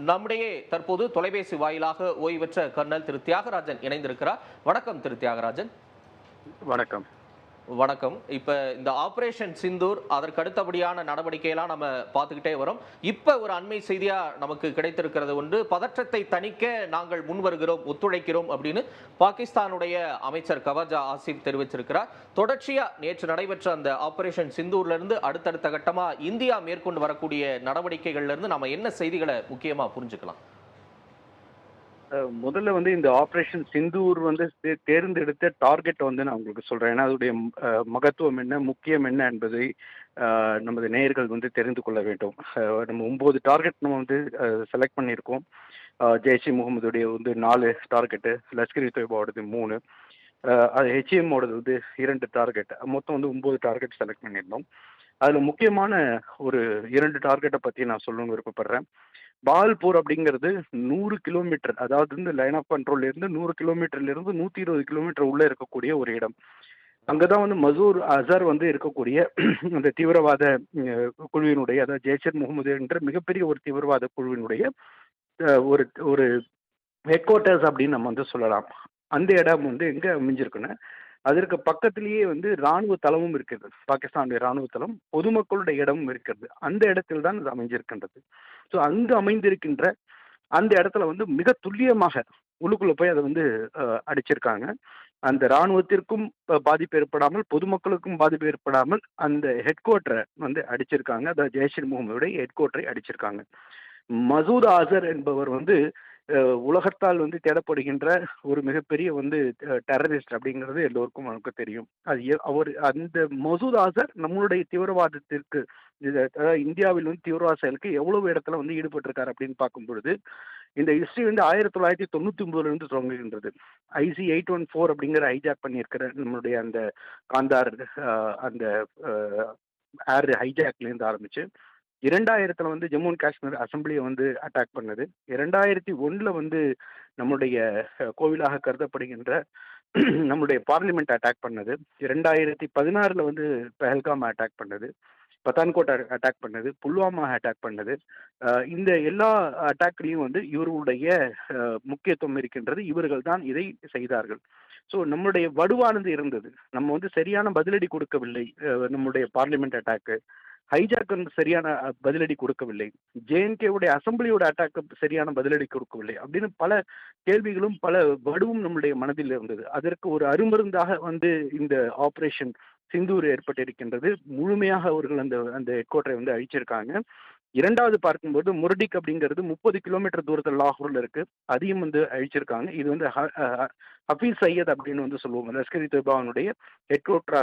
நம்முடைய தற்போது தொலைபேசி வாயிலாக ஓய்வு பெற்ற கர்னல் திரு தியாகராஜன் இணைந்திருக்கிறார். வணக்கம் திரு தியாகராஜன். வணக்கம். வணக்கம். இப்போ இந்த ஆப்ரேஷன் சிந்தூர் அதற்கு அடுத்தபடியான நடவடிக்கையெல்லாம் நம்ம பார்த்துக்கிட்டே வரோம். இப்போ ஒரு அண்மை செய்தியாக நமக்கு கிடைத்திருக்கிறது ஒன்று பதற்றத்தை தணிக்க நாங்கள் முன்வருகிறோம் ஒத்துழைக்கிறோம் அப்படின்னு பாகிஸ்தானுடைய அமைச்சர் கவர்ஜா ஆசிப் தெரிவிச்சிருக்கிறார். தொடர்ச்சியாக நேற்று நடைபெற்ற அந்த ஆப்ரேஷன் சிந்தூர்லேருந்து அடுத்தடுத்த கட்டமாக இந்தியா மேற்கொண்டு வரக்கூடிய நடவடிக்கைகள்ல இருந்து நம்ம என்ன செய்திகளை முக்கியமாக புரிஞ்சுக்கலாம்? முதல்ல வந்து இந்த ஆபரேஷன் சிந்தூர் வந்து தேர்ந்தெடுத்த டார்கெட் வந்து நான் உங்களுக்கு சொல்றேன். ஏன்னா அதோடைய மகத்துவம் என்ன முக்கியம் என்ன என்பதை நமது நேயர்கள் வந்து தெரிந்து கொள்ள வேண்டும். நம்ம ஒன்பது டார்கெட் நம்ம வந்து செலக்ட் பண்ணியிருக்கோம். ஜெய்ஷி ஜெய்ஷ் முகமதுடைய வந்து நாலு டார்கெட்டு லஷ்கர் தொய்பாவோடது மூணு. அது ஹெச்எம் ஓடது வந்து இரண்டு டார்கெட் மொத்தம் வந்து ஒன்பது டார்கெட் செலக்ட் பண்ணியிருந்தோம். அதில் முக்கியமான ஒரு இரண்டு டார்கெட்டை பற்றி நான் சொல்லணும்னு விருப்பப்படுறேன். பால்பூர் அப்படிங்கிறது நூறு கிலோமீட்டர் அதாவது இந்த லைன் ஆஃப் கண்ட்ரோல்ல இருந்து நூறு கிலோமீட்டர்ல இருந்து நூத்தி இருபது கிலோமீட்டர் உள்ள இருக்கக்கூடிய ஒரு இடம். அங்கதான் வந்து மசூர் அசர் வந்து இருக்கக்கூடிய அந்த தீவிரவாத குழுவினுடைய அதாவது ஜெய்ஷர் முகமது என்ற மிகப்பெரிய ஒரு தீவிரவாத குழுவினுடைய ஒரு ஒரு ஹெட் குவார்ட்டர்ஸ் அப்படின்னு நம்ம வந்து சொல்லலாம். அந்த இடம் வந்து எங்க அமைஞ்சிருக்குன்னா அதற்கு பக்கத்திலேயே வந்து ராணுவ தளமும் இருக்கிறது. பாகிஸ்தானுடைய ராணுவ தளம் பொதுமக்களுடைய இடமும் இருக்கிறது. அந்த இடத்தில் தான் இது அமைஞ்சிருக்கின்றது. ஸோ அங்கு அமைந்திருக்கின்ற அந்த இடத்துல வந்து மிக துல்லியமாக உள்ளுக்குள்ளே போய் அதை வந்து அடிச்சிருக்காங்க. அந்த ராணுவத்திற்கும் பாதிப்பு ஏற்படாமல் பொதுமக்களுக்கும் பாதிப்பு ஏற்படாமல் அந்த ஹெட் குவார்ட்டரை வந்து அடிச்சிருக்காங்க. அதாவது ஜெய்ஷர் முகமதுடைய ஹெட் குவார்ட்டரை அடிச்சிருக்காங்க. மசூத் ஆசர் என்பவர் வந்து உலகத்தால் வந்து தேடப்படுகின்ற ஒரு மிகப்பெரிய வந்து டெரரிஸ்ட் அப்படிங்கிறது எல்லோருக்கும் நமக்கு தெரியும். அது எ- அவர் அந்த மசூத் ஆசர் நம்மளுடைய தீவிரவாதத்திற்கு இந்தியாவில் வந்து தீவிரவாத செயலுக்கு எவ்வளவு இடத்துல வந்து ஈடுபட்டிருக்காரு அப்படின்னு பார்க்கும் பொழுது இந்த ஹிஸ்டரி வந்து ஆயிரத்தி தொள்ளாயிரத்தி தொண்ணூற்றி ஒன்பதுலேருந்து தொடங்குகின்றது ஐசி எயிட் ஒன் ஃபோர் அப்படிங்கிற ஹைஜாக் பண்ணியிருக்கிற நம்மளுடைய அந்த காந்தார் அந்த ஏர் ஹைஜாக்லேருந்து ஆரம்பிச்சு இரண்டாயிரத்துல வந்து ஜம்மு அண்ட் காஷ்மீர் அசம்பிளியை வந்து அட்டாக் பண்ணது. இரண்டாயிரத்தி ஒன்றில் வந்து நம்முடைய கோவிலாக கருதப்படுகின்ற நம்முடைய பார்லிமெண்ட் அட்டாக் பண்ணது. இரண்டாயிரத்தி பதினாறில் வந்து பெஹல்காம் அட்டாக் பண்ணது. பத்தான்கோட் அட்டாக் பண்ணது. புல்வாமா அட்டாக் பண்ணது. இந்த எல்லா அட்டாக்லையும் வந்து இவர்களுடைய முக்கியத்துவம் இருக்கின்றது. இவர்கள் தான் இதை செய்தார்கள். ஸோ நம்மளுடைய வடுவானது இருந்தது. நம்ம வந்து சரியான பதிலடி கொடுக்கவில்லை. நம்முடைய பார்லிமெண்ட் அட்டாக்கு ஹைஜாக் வந்து சரியான பதிலடி கொடுக்கவில்லை. ஜேஎன்கேவுடைய அசம்பிளியோட அட்டாக்கு சரியான பதிலடி கொடுக்கவில்லை அப்படின்னு பல கேள்விகளும் பல வடுவும் நம்மளுடைய மனதில் இருந்தது. அதற்கு ஒரு அருமருந்தாக வந்து இந்த ஆபரேஷன் சிந்தூர் ஏற்பட்டிருக்கின்றது. முழுமையாக அவர்கள் அந்த அந்த ஹெட்கோட்டரை வந்து அழிச்சிருக்காங்க. இரண்டாவது பார்க்கும்போது முரடிக் அப்படிங்கிறது முப்பது கிலோமீட்டர் தூரத்தில் லாகூரில் இருக்கு. அதையும் வந்து அழிச்சிருக்காங்க. இது வந்து ஹ- ஹஃபீஸ் சையத் அப்படின்னு வந்து சொல்லுவாங்க. லஷ்கர் இ தொய்பாவினுடைய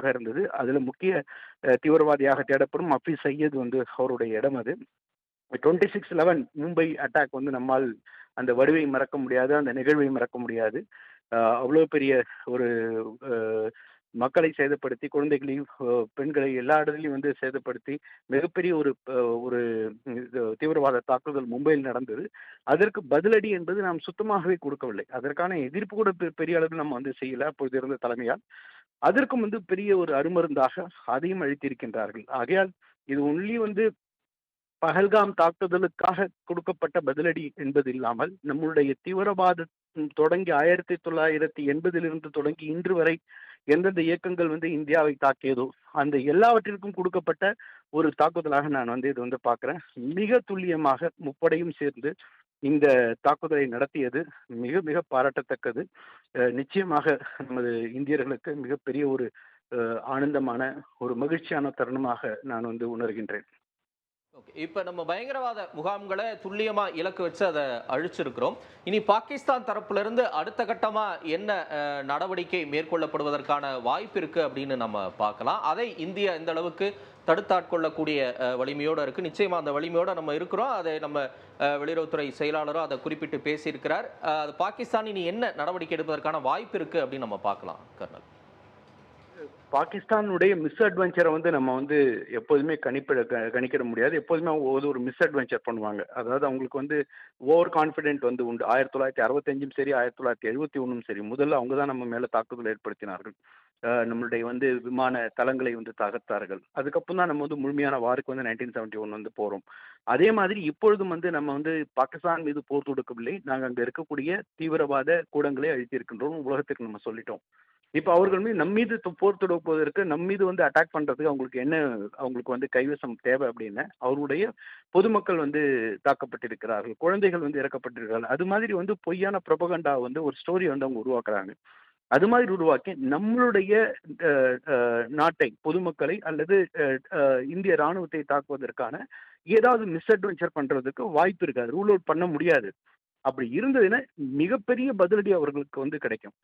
இருந்தது. அதில் முக்கிய தீவிரவாதியாக தேடப்படும் ஹஃபீஸ் சையத் வந்து அவருடைய இடம் அது. Twenty six eleven Mumbai attack வந்து நம்மால் அந்த வடுவை மறக்க முடியாது. அந்த நிகழ்வை மறக்க முடியாது. அவ்வளோ பெரிய ஒரு மக்களை சேதப்படுத்தி குழந்தைகளையும் பெண்களை எல்லா இடத்துலையும் வந்து சேதப்படுத்தி மிகப்பெரிய ஒரு ஒரு இது தீவிரவாத தாக்குதல் மும்பையில் நடந்தது. அதற்கு பதிலடி என்பது நாம் சுத்தமாகவே கொடுக்கவில்லை. அதற்கான எதிர்ப்பு கூட பெ- பெரிய அளவில் நம்ம வந்து செய்யல. அப்பொழுது இருந்த தலைமையால். அதற்கும் வந்து பெரிய ஒரு அருமருந்தாக அதையும் அழித்திருக்கின்றார்கள் ஆகையால் இது ஒன்லி வந்து பஹல்காம் தாக்குதலுக்காக கொடுக்கப்பட்ட பதிலடி என்பது இல்லாமல் நம்மளுடைய தீவிரவாத தொடங்கி ஆயிரத்தி தொள்ளாயிரத்தி எண்பதிலிருந்து தொடங்கி இன்று வரை எந்தெந்த இயக்கங்கள் வந்து இந்தியாவை தாக்கியதோ அந்த எல்லாவற்றிற்கும் கொடுக்கப்பட்ட ஒரு தாக்குதலாக நான் வந்து இது வந்து பார்க்குறேன். மிக துல்லியமாக முப்படையும் சேர்ந்து இந்த தாக்குதலை நடத்தியது மிக மிக பாராட்டத்தக்கது. நிச்சயமாக நமது இந்தியர்களுக்கு மிகப்பெரிய ஒரு ஆனந்தமான ஒரு மகிழ்ச்சியான தருணமாக நான் வந்து உணர்கின்றேன். இப்போ நம்ம பயங்கரவாத முகாம்களை துல்லியமாக இலக்கு வச்சு அதை அழிச்சிருக்கிறோம். இனி பாகிஸ்தான் தரப்புல இருந்து அடுத்த கட்டமாக என்ன நடவடிக்கை மேற்கொள்ளப்படுவதற்கான வாய்ப்பு இருக்கு அப்படின்னு நம்ம பார்க்கலாம். அதை இந்தியா இந்த அளவுக்கு தடுத்தாட்கொள்ளக்கூடிய வலிமையோடு இருக்குது இருக்கு அந்த வலிமையோட நம்ம இருக்கிறோம். அதை நம்ம வெளியுறவுத்துறை செயலாளரும் அதை குறிப்பிட்டு பேசியிருக்கிறார். அது பாகிஸ்தான் இனி என்ன நடவடிக்கை எடுப்பதற்கான வாய்ப்பு இருக்கு அப்படின்னு நம்ம பார்க்கலாம் கர்னல். பாகிஸ்தானுடைய மிஸ் அட்வென்ச்சரை வந்து நம்ம வந்து எப்போதுமே கணிப்பிட க- கணிக்கிட முடியாது. எப்போதுமே அவங்க ஒரு ஒரு மிஸ் அட்வென்ச்சர் பண்ணுவாங்க. அதாவது அவங்களுக்கு வந்து ஓவர் கான்ஃபிடென்ட் வந்து உண்டு. ஆயிரத்தி தொள்ளாயிரத்தி அறுபத்தஞ்சும் சரி ஆயிரத்தி தொள்ளாயிரத்தி எழுபத்தி ஒன்றும் சரி முதல்ல அவங்க தான் நம்ம மேலே தாக்குதல் ஏற்படுத்தினார்கள். நம்மளுடைய வந்து விமான தளங்களை வந்து தகர்த்தார்கள். அதுக்கப்புறம் தான் நம்ம வந்து முழுமையான வாருக்கு வந்து நைன்டீன் செவன்டி ஒன் வந்து போகிறோம் அதே மாதிரி இப்பொழுதும் வந்து நம்ம வந்து பாகிஸ்தான் மீது போர் தொடுக்கவில்லை. நாங்கள் அங்கே இருக்கக்கூடிய தீவிரவாத கூடங்களை அழித்திருக்கின்றோம். உலகத்துக்கு நம்ம சொல்லிட்டோம். இப்போ அவர்கள் மீது நம் மீது போர் தொடுப்பதற்கு நம் மீது வந்து அட்டாக் பண்ணுறதுக்கு அவங்களுக்கு என்ன அவங்களுக்கு வந்து கைவசம் தேவை அப்படின்னு அவருடைய பொதுமக்கள் வந்து தாக்கப்பட்டிருக்கிறார்கள். குழந்தைகள் வந்து இறக்கப்பட்டிருக்கிறார்கள். அது மாதிரி வந்து பொய்யான ப்ரொபகண்டா வந்து ஒரு ஸ்டோரி வந்து அவங்க உருவாக்குறாங்க. அது மாதிரி உருவாக்கி நம்மளுடைய நாட்டை பொதுமக்களை அல்லது இந்திய ராணுவத்தை தாக்குவதற்கான ஏதாவது மிஸ்அட்வென்ச்சர் பண்ணுறதுக்கு வாய்ப்பு இருக்காது. ரூல் அவுட் பண்ண முடியாது. அப்படி இருந்ததுன்னா மிகப்பெரிய பதிலடி அவர்களுக்கு வந்து கிடைக்கும்.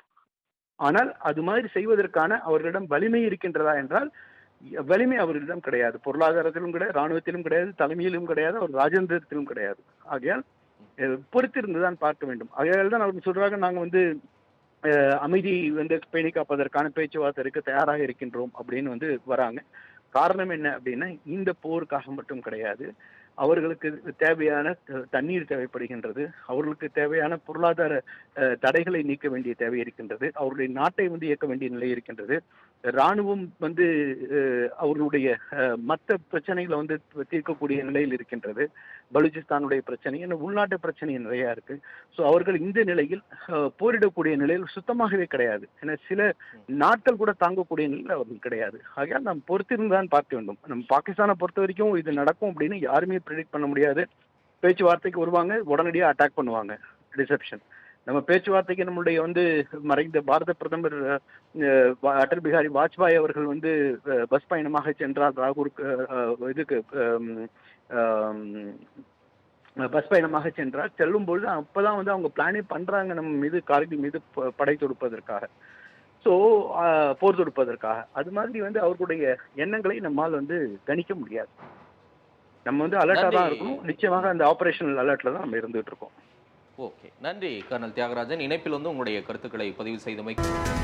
ஆனால் அது மாதிரி செய்வதற்கான அவர்களிடம் வலிமை இருக்கின்றதா என்றால் வலிமை அவர்களிடம் கிடையாது. பொருளாதாரத்திலும் கிடையாது ராணுவத்திலும் கிடையாது தலைமையிலும் கிடையாது அவர் ராஜேந்திரத்திலும் கிடையாது. ஆகையால் பொறுத்திருந்துதான் பார்க்க வேண்டும். ஆகையால் தான் அவங்க சொல்றாங்க நாங்கள் வந்து அமைதி வந்து பேணி காப்பதற்கான பேச்சுவார்த்தைக்கு தயாராக இருக்கின்றோம் அப்படின்னு வந்து வராங்க. காரணம் என்ன அப்படின்னா இந்த போருக்காக மட்டும் கிடையாது. அவர்களுக்கு தேவையான தண்ணீர் தேவைப்படுகின்றது. அவர்களுக்கு தேவையான பொருளாதார தடைகளை நீக்க வேண்டிய தேவை இருக்கின்றது. அவருடைய நாட்டை வந்து இயக்க வேண்டிய நிலை இருக்கின்றது. ராணுவம் வந்து அவர்களுடைய மற்ற பிரச்சனைகளை வந்து தீர்க்கக்கூடிய நிலையில் இருக்கின்றது. பலூச்சிஸ்தானுடைய பிரச்சனை என்ன உள்நாட்டு பிரச்சனை நிறைய இருக்கு. ஸோ அவர்கள் இந்த நிலையில் போரிடக்கூடிய நிலையில் சுத்தமாகவே கிடையாது. ஏன்னா சில நாட்கள் கூட தாங்கக்கூடிய நிலையில் அவர்கள் கிடையாது. ஆகையால் நாம் பொறுத்திருந்தான் பார்க்க வேண்டும். நம்ம பாகிஸ்தானை பொறுத்த வரைக்கும் இது நடக்கும் அப்படின்னு யாருமே ப்ரிடிக்ட் பண்ண முடியாது. பேச்சுவார்த்தைக்கு வருவாங்க உடனடியாக அட்டாக் பண்ணுவாங்க. ரிசப்ஷன் நம்ம பேச்சுவார்த்தைக்கு நம்மளுடைய வந்து மறைந்த பாரத பிரதமர் அடல் பிகாரி வாஜ்பாய் அவர்கள் வந்து பஸ் பயணமாக சென்றார். ராகூருக்கு அஹ், இதுக்கு பஸ் பயணமாக சென்றார். செல்லும் பொழுது அப்பதான் வந்து அவங்க பிளானே பண்றாங்க நம்ம மீது கார்கில் மீது படை தொடுப்பதற்காக. ஸோ போர் தொடுப்பதற்காக. அது மாதிரி வந்து அவர்களுடைய எண்ணங்களை நம்மால் வந்து கணிக்க முடியாது. நம்ம வந்து அலர்ட்டா தான். இருக்கணும். நிச்சயமாக அந்த ஆபரேஷனல் அலர்ட்ல தான் நம்ம இருந்துட்டு இருக்கோம். ஓகே. நன்றி கர்னல் தியாகராஜன். இணைப்பில் வந்து உங்களுடைய கருத்துக்களை பதிவு செய்தமைக்கு